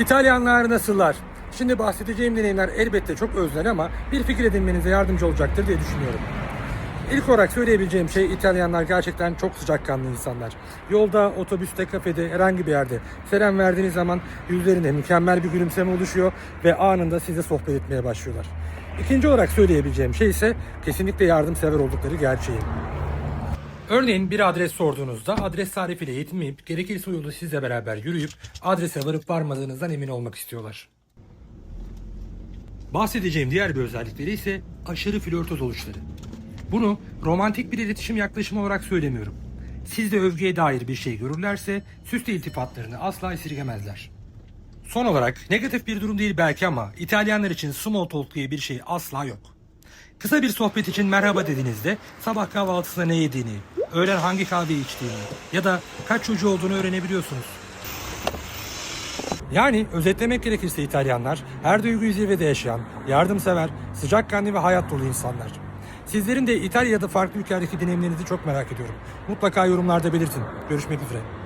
İtalyanlar nasıllar? Şimdi bahsedeceğim deneyimler elbette çok öznel ama bir fikir edinmenize yardımcı olacaktır diye düşünüyorum. İlk olarak söyleyebileceğim şey İtalyanlar gerçekten çok sıcakkanlı insanlar. Yolda, otobüste, kafede, herhangi bir yerde selam verdiğiniz zaman yüzlerinde mükemmel bir gülümseme oluşuyor ve anında size sohbet etmeye başlıyorlar. İkinci olarak söyleyebileceğim şey ise kesinlikle yardımsever oldukları gerçeği. Örneğin bir adres sorduğunuzda adres tarifiyle yetinmeyip gerekirse o yolu sizle beraber yürüyüp adrese varıp varmadığınızdan emin olmak istiyorlar. Bahsedeceğim diğer bir özellikleri ise aşırı flörtöz oluşları. Bunu romantik bir iletişim yaklaşımı olarak söylemiyorum. Sizde övgüye dair bir şey görürlerse süslü iltifatlarını asla esirgemezler. Son olarak negatif bir durum değil belki ama İtalyanlar için small talk diye bir şey asla yok. Kısa bir sohbet için merhaba dediğinizde sabah kahvaltısında ne yediğini, öğlen hangi kahveyi içtiğini ya da kaç çocuğu olduğunu öğrenebiliyorsunuz. Yani özetlemek gerekirse İtalyanlar her duyguyu zirvede yaşayan, yardımsever, sıcakkanlı ve hayat dolu insanlar. Sizlerin de İtalya ya da farklı ülkelerdeki deneyimlerinizi çok merak ediyorum. Mutlaka yorumlarda belirtin. Görüşmek üzere.